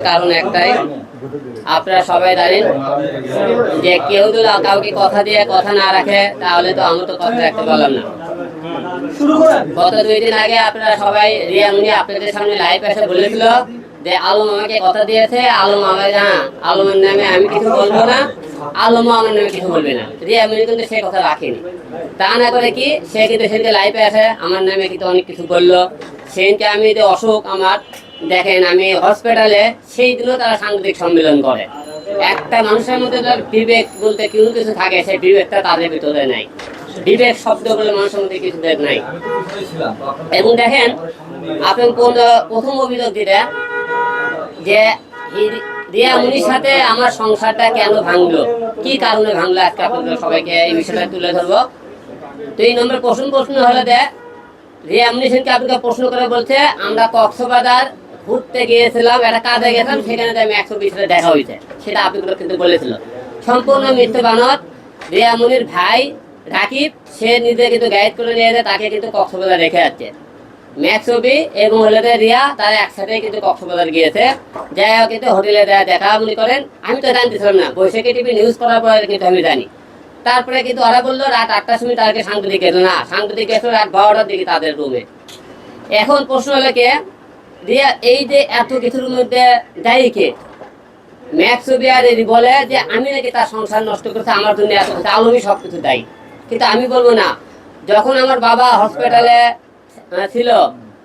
কারণ একটাই আপনারা সবাই জানেন যে কেউ যদি কাউকে কথা দিয়ে কথা না রাখে তাহলে তো আমি তো কথা রাখতে পারলাম না। গত দুই দিন আগে আপনারা সবাই রিয়ামনি আপনাদের সামনে লাইভ এসে বলেছিল যে আলম আমাকে কথা দিয়েছে আলম আমাকে হ্যাঁ আলমের নামে আমি কিছু বলব না আলমও আমার নামে কিছু বলবে না। রিয়ামনি কিন্তু সে কথা রাখেনি। তা না করে কি সে কিন্তু সেদিনকে লাইভে আসে আমার নামে কিন্তু অনেক কিছু বলল। সেদিনকে আমি যে অসুখ আমার দেখেন, আমি হসপিটালে সেই দিনও তারা সাংবাদিক সম্মেলন করে। একটা মানুষের মধ্যে তার বিবেক বলতে কিছু কিছু থাকে, সেই বিবেকটা তাদের ভিতরে নাই। বিবেক শব্দ বলে মানুষের মধ্যে কিছু নাই। এবং দেখেন, আপনি প্রথম অভিযোগ দিলেন যে রিয়া মুনির সাথে আমার সংসারটা কেন ভাঙলো? কি কারণে ভাঙলো? আজকে আপনাদের সবাইকে এই বিষয়টা তুলে ধরবো। তো এই নম্বর প্রশ্ন প্রশ্ন হলে যে, রিয়া মুনি সেনকে আপনাকে প্রশ্ন করে বলছে, আমরা কক্সবাজার ঘুরতে গিয়েছিলাম, একটা কাজে গেছিলাম, সেখানে আমি একশো বিশ দেখা হয়েছে। সেটা আপনাগুলো কিন্তু বলেছিল। সম্পূর্ণ মিথ্যে বানত রিয়া মুনির ভাই, রাকিব, সে নিজে কিন্তু গাইড করে নিয়ে যায় তাকে কিন্তু কক্সবাজার রেখে যাচ্ছে। ম্যাক্সবি এবং হলেতে রিয়া, তারা একসাথে কিন্তু কক্সবাজার গিয়েছে। যাই হোক, কিন্তু হোটেলে দেয়া দেখা মনে করেন, আমি তো জানতেছিলাম না, বৈশাখী টিভি নিউজ করার পরে কিন্তু আমি জানি। তারপরে কিন্তু ওরা বলল, রাত আটটার সময় তাদেরকে সাংবাদিক এলো না সাংবাদিক এসো রাত বারোটার দিকে তাদের রুমে এখন প্রশ্ন হলো কে? রিয়া এই যে এত কিছুর মধ্যে দায়ী কে? ম্যাক্সোবিয়ার বলে যে, আমি নাকি তার সংসার নষ্ট করতে আমার জন্য এত কিছু, আলমই সব কিছু দায়ী। কিন্তু আমি বলব না, যখন আমার বাবা হসপিটালে ছিল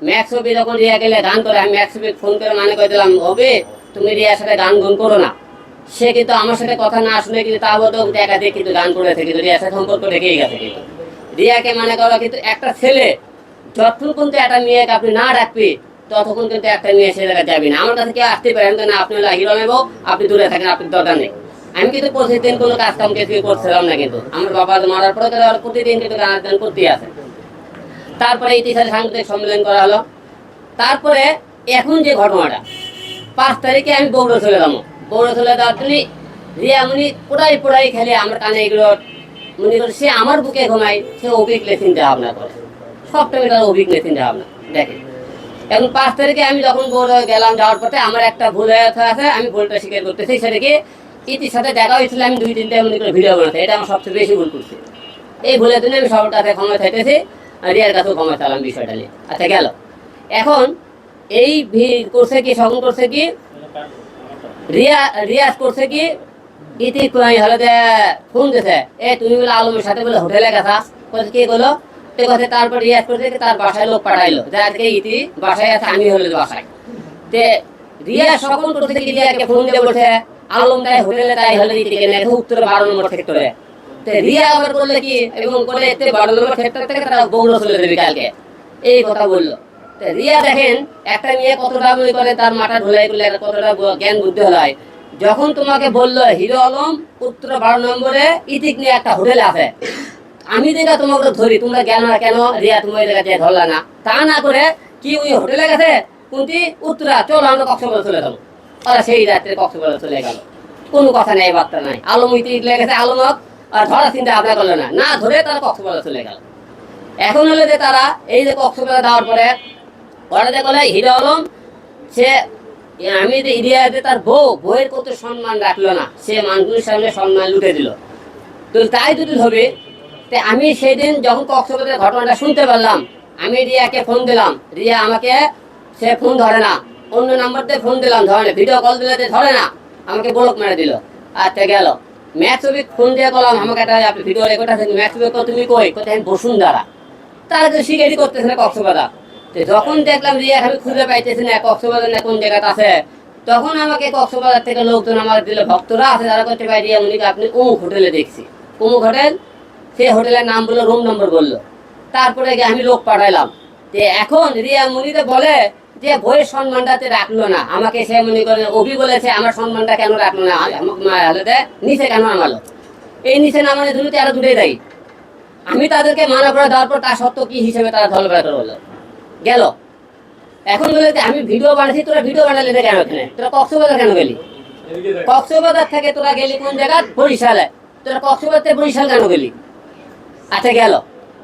ম্যাক্সবি যখন রিয়া গেলে গান করে, আমি ম্যাক্সবি ফোন করে মানে করে দিলাম হবে তুমি রিয়ার সাথে গান গুন করো না। সে কিন্তু আমার সাথে কথা না শুনে কিন্তু তা বলতো দেখা দিয়ে কিন্তু গান করেছে কিন্তু রিয়ার সাথে সম্পর্ক রেখেই গেছে কিন্তু। রিয়াকে মানে করো কিন্তু একটা ছেলে, যতক্ষণ কিন্তু একটা মেয়েকে আপনি না রাখবি ততক্ষণ কিন্তু একটা মেয়ে সে জায়গায় যাবি না। আমার কাছে কেউ আসতে পারেন না আপনি হিরো নেব আপনি দূরে থাকেন আপনি দরকার নেই। আমি কিন্তু প্রতিদিন কোনো কাজ কাম কিছু করছিলাম না কিন্তু। আমার বাবা মারার পরে প্রতিদিন কিন্তু গান গান করতেই আছে তারপরে ইতিহাসে সাংবাদিক সম্মেলন করা হলো। তারপরে এখন যে ঘটনাটা, পাঁচ তারিখে আমি বৌড়ো চলে যাব। বৌড়ো চলে যাওয়ার জন্য রিয়া মুনি পোড়াই পোড়াই খেলে আমার কানে এগুলো, মনে করে সে আমার বুকে ঘুমায়, সে অভিজ্ঞ চিন্তা ভাবনা করে। সবটা তার অভিজ্ঞ চিন্তা ভাবনা। দেখে এখন পাঁচ তারিখে আমি যখন গেলাম যাওয়ার পথে আমার একটা ভুল হয়ে আছে আমি ভুলটা স্বীকার করতেছি, সেটাকে ইতির সাথে দেখা হয়েছিল, আমি দুই, তিনটে মনে করে ভিডিও বানাতে। এটা আমার সবচেয়ে বেশি ভুল করছি। এই ভুলের জন্য আমি সবার কাছে ক্ষমা আর রিয়ার কাছেও ক্ষমা চালাম বিষয়টা নিয়ে। আচ্ছা গেল। এখন এই করছে কি সকল করছে কি? রিয়া, রিয়াজ করছে কি? ইতি হলো যে, ফোন দিছে। এ, তুমি বলে আলমের সাথে বলে হোটেলে গেছা কি বলো? কথা তারপর রিয়াজ তার বাসায় লোক পাঠাইলো। ইতি বাসায় আছে, আমি বাসায়। তে রিয়া সকল করছে কি রিয়াকে ফোন দিয়ে আলম তাই হোটেলে তাই হলো উত্তর বারো নম্বর তে রিয়া আবার করলে কি, এবং এতে বারো নম্বর থেকে তারা চলে যাবে কালকে। এই কথা বলল। রিয়া দেখেন, একটা মেয়ে কতটা মনে করে, তার মাথা ঢোলাই করলে কতটা জ্ঞান বুদ্ধি হয়। যখন তোমাকে বলল, হিরো আলম, উত্তর বারো নম্বরে ইতিক নিয়ে একটা হোটেল আছে। আমি যেটা তোমাকে ধরি, তোমরা জ্ঞান না কেন? রিয়া, তুমি ওই ধরলা না। তা না করে কি ওই হোটেলে গেছে? কুন্তি, উত্তরা, চলো, আমরা কক্সবাজার চলে যাব। ওরা সেই রাত্রে কক্সবাজার চলে গেল। কোনো কথা নেই, বার্তা নাই। আলম ইতিক লেগেছে আলমক আর ধরার চিন্তা ভাবনা করল না। না ধরে তারা কক্সবাজার চলে গেল। এখন হলো যে তারা এই যে কক্সবাজার দেওয়ার পরে, ওরা যে বলে, হিরো আলম, সে, আমি যে ইরিয়াতে তার বউ, বউয়ের কত সম্মান রাখল না, সে মানুষের সামনে সম্মান লুটে দিল। তো তাই যদি হবে তে আমি সেদিন যখন কক্সবাজারের ঘটনাটা শুনতে পারলাম, আমি রিয়াকে ফোন দিলাম। রিয়া আমাকে, সে ফোন ধরে না। অন্য নাম্বার দিয়ে ফোন দিলাম, ধরে না। ভিডিও কল দিলে ধরে না, আমাকে ব্লক মেরে দিল। আচ্ছা গেল। ম্যাক্সবি ফোন দিয়ে করলাম আমাকে একটা আপনি ভিডিও রেকর্ড আছে ম্যাক্সবি তুমি কই? কোথায় আমি বসুন্ধরা। তারা তো শিকারি করতেছে না কক্সবাজার। তো যখন দেখলাম রিয়া আমি খুঁজে পাইতেছি না, কক্সবাজার না কোন জায়গাতে আছে, তখন আমাকে কক্সবাজার থেকে লোকজন আমার দিল, ভক্তরা আছে, যারা করতে পারে রিয়া মুনিকে আপনি অমুক হোটেলে দেখছি। অমুক হোটেল সেই হোটেলের নাম বলল রুম নম্বর বলল। তারপরে গিয়ে আমি লোক পাঠাইলাম যে এখন রিয়া মুনিতে বলে যে বইয়ের সম্মানটাতে রাখল না। আমাকে সে মনে করে, অভি বলেছে, আমার সম্মানটা কেন রাখল না? আমাকে নিচে কেন নামালো? এই নিচে নামানোর জন্য তো আরও দূরে দেয়। আমি তাদেরকে মানা করে দেওয়ার পর তার সত্য কি হিসেবে তারা ধল বেড়াতে বলল গেল। এখন বলে যে, আমি ভিডিও বানাচ্ছি, তোরা ভিডিও বানালি কেন এখানে? তোরা কক্সবাজার কেন গেলি? কক্সবাজার থেকে তোরা গেলি কোন জায়গা বরিশালে। তোরা কক্সবাজার থেকে বরিশাল কেন গেলি? আচ্ছা গেল।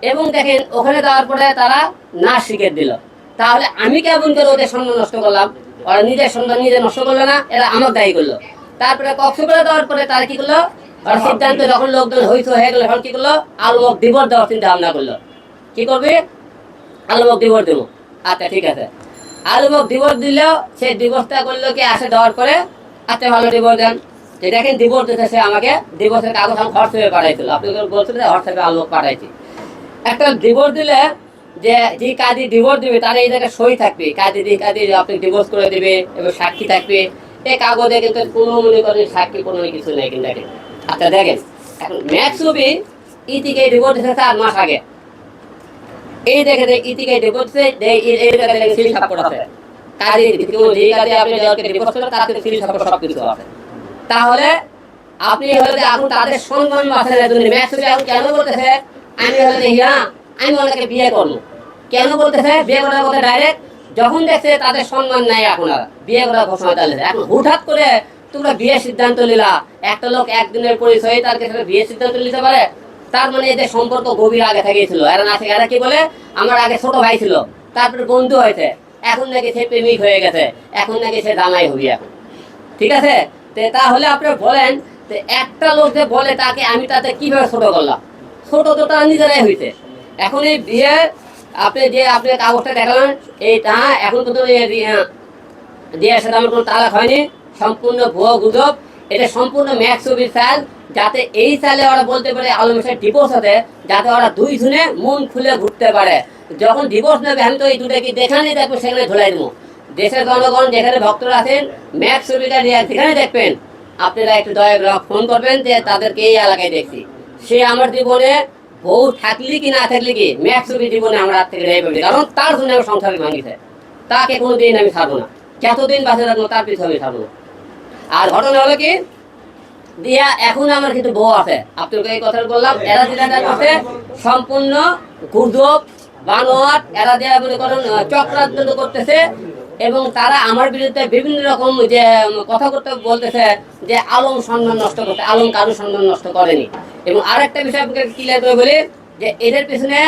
এবং দেখেন, ওখানে যাওয়ার পরে তারা নাচ শিখে দিল। তাহলে আমি কেমন করে ওদের সম্মান নষ্ট করলাম? ওরা নিজের সন্তান নিজে নষ্ট করল না, এরা আমার দায়ী করল। তারপরে কক্সবাজার দেওয়ার পরে তারা কি করল? ওরা সিদ্ধান্ত যখন লোকজন হইত হয়ে গেলো এখন কি করল? আলমক দিবর দেওয়ার চিন্তা ভাবনা করল। কি করবে? আলমক দিবর দেবো। আচ্ছা ঠিক আছে। আলমক দিবর দিলেও সে দিবসটা করল কি, আসে দেওয়ার পরে? আচ্ছা ভালো দিবর দেন। দেখেন দিবস দিতে সে আমাকে দিবসের কাগজ আমি হোয়াটসঅ্যাপে পাঠাইছিল। আপনি বলছিলেন হোয়াটসঅ্যাপে আলমক পাঠাইছি। একটা ডিভোর্স দিলে যে যে কাজী ডিভোর্স দিবে, তার এই জায়গায় সই থাকবে। কাজী যে কাজী আপনি ডিভোর্স করে দিবে এবং সাক্ষী থাকবে। এই কাগজে কিন্তু কোনো মনে করেন সাক্ষী কোনো কিছু নেই কিন্তু আচ্ছা দেখেন, এখন ম্যাক্স ছবি ইতিকে ডিভোর্স দিতে চার মাস আগে। এই দেখে দেখ ইতিকে ডিভোর্স এই জায়গায় সিল সাপোর্ট আছে। কাজী যে কাজে আপনি যাওয়াকে ডিভোর্স করেন তাতে সিল সাপোর্ট সব কিছু আছে। তাহলে আপনি হলে এখন তাদের সম্মান বাঁচানোর জন্য ম্যাক্স ছবি এখন কেন বলতেছে? আমি হলে ইয়া আমি ওনাকে বিয়ে করব। কেন বলতেছে? বিয়ে করার কথা ডাইরেক্ট যখন দেখছে তাদের সম্মান নাই আর বিয়ে করার ঘোষণা চালিয়েছে এখন হুঠাৎ করে তোমরা বিয়ে সিদ্ধান্ত নিলা। একটা লোক একদিনের পরিচয়ে তার কাছে বিয়ে সিদ্ধান্ত নিতে পারে, তার মানে এদের সম্পর্ক গভীর আগে থেকেই ছিল। এরা না থেকে এরা কি বলে? আমার আগে ছোট ভাই ছিল, তারপরে বন্ধু হয়েছে। এখন নাকি সে প্রেমিক হয়ে গেছে। এখন নাকি সে জামাই হবি এখন। ঠিক আছে? তাহলে আপনি বলেন যে একটা লোক যে বলে তাকে, আমি তাতে কীভাবে ছোট করলাম? ছোট তো তারা নিজেরাই হইছে। এখন এই বিয়ে, আপনি যে আপনি কাগজটা দেখালেন, এইটা এখন কিন্তু আমার কোনো তালাক হয়নি। সম্পূর্ণ ভুয়ো গুজব। এটা সম্পূর্ণ ম্যাক্স ছবির চাল যাতে এই চালে ওরা বলতে পারে আলমেশের ডিভোর্স আছে যাতে ওরা দুই জনে মন খুলে ঘুরতে পারে। যখন ডিভোর্স নেবে, আমি তো এই দুটো কি দেখানেই দেখব, সেখানে ধুলাই দেবো। দেশের জনগণ, যেখানে ভক্তরা আছেন ম্যাক্স ছবিটা নিয়ে যেখানে দেখবেন। আপনারা একটু দয়া ফোন করবেন যে তাদেরকে এই এলাকায় দেখছি। সে আমার জীবনে বউ থাকলি কি না থাকলি কি ম্যাক্স ছবি জীবনে আমার থেকে রেয়ে পড়বে কারণ তার জন্য আমার সংসার ভাঙিছে। তাকে কোনো দিন আমি ছাড়বো না। যতদিন বাঁচে থাকব, তার পিছনে আমি ছাড়বো না। আর ঘটনা হলো কি, দিয়া এখন আমার কিন্তু বউ আছে। আপনাকে এই কথা বললাম, এরা যেটা করছে, সম্পূর্ণ গুজব বানোয়াট, এরা দিয়ে মনে করেন চক্রান্ত করতেছে এবং তারা আমার বিরুদ্ধে বিভিন্ন রকম যে কথা করতে বলতেছে যে আলম সন্ধান নষ্ট করতে, আলম কারও সন্ধান নষ্ট করেনি। এবং আরেকটা বিষয় আপনাকে ক্লিয়ার করে বলি, যে এদের পিছনে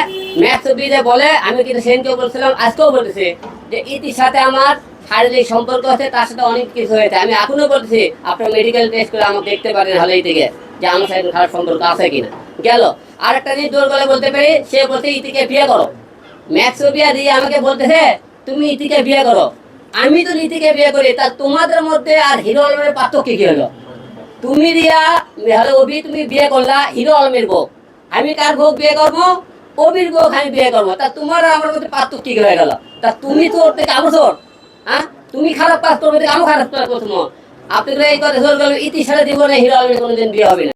ম্যাথ যে বলে, আমি কিন্তু সেদিনকেও বলছিলাম, আজকেও বলতেছি যে ইতির সাথে আমার শারীরিক সম্পর্ক আছে, তার সাথে অনেক কিছু হয়েছে। আমি এখনও বলতেছি, আপনার মেডিকেল টেস্ট করে আমাকে দেখতে পারেন হলে এই থেকে যে আমার সাথে খারাপ সম্পর্ক আছে কিনা। গেল আর একটা জিনিস জোর গলে বলতে পারি, সে বলতে ইতিকে বিয়ে করো। ম্যাক্সো বিয়া দিয়ে আমাকে বলতেছে, তুমি ইতিকে বিয়ে করো। আমি তো নীতিকে বিয়ে করি, তা তোমাদের মধ্যে আর হিরো আলমের পার্থক্য কি হলো? তুমি দিয়া হলো অভি, তুমি বিয়ে করলা, হিরো আলমের বউ। আমি কার বউ বিয়ে করব? অবির বউ আমি বিয়ে করব। তা তোমার আমার মধ্যে পার্থক্য কি হয়ে গেল? তা তুমি তো ওর থেকে আবসর হ্যাঁ? তুমি খারাপ কাজ করবে আমি খারাপ কাজ করছ আপনি এই কথা গেল ইতি সারা জীবনে হিরো আলমের কোনোদিন বিয়ে হবে না।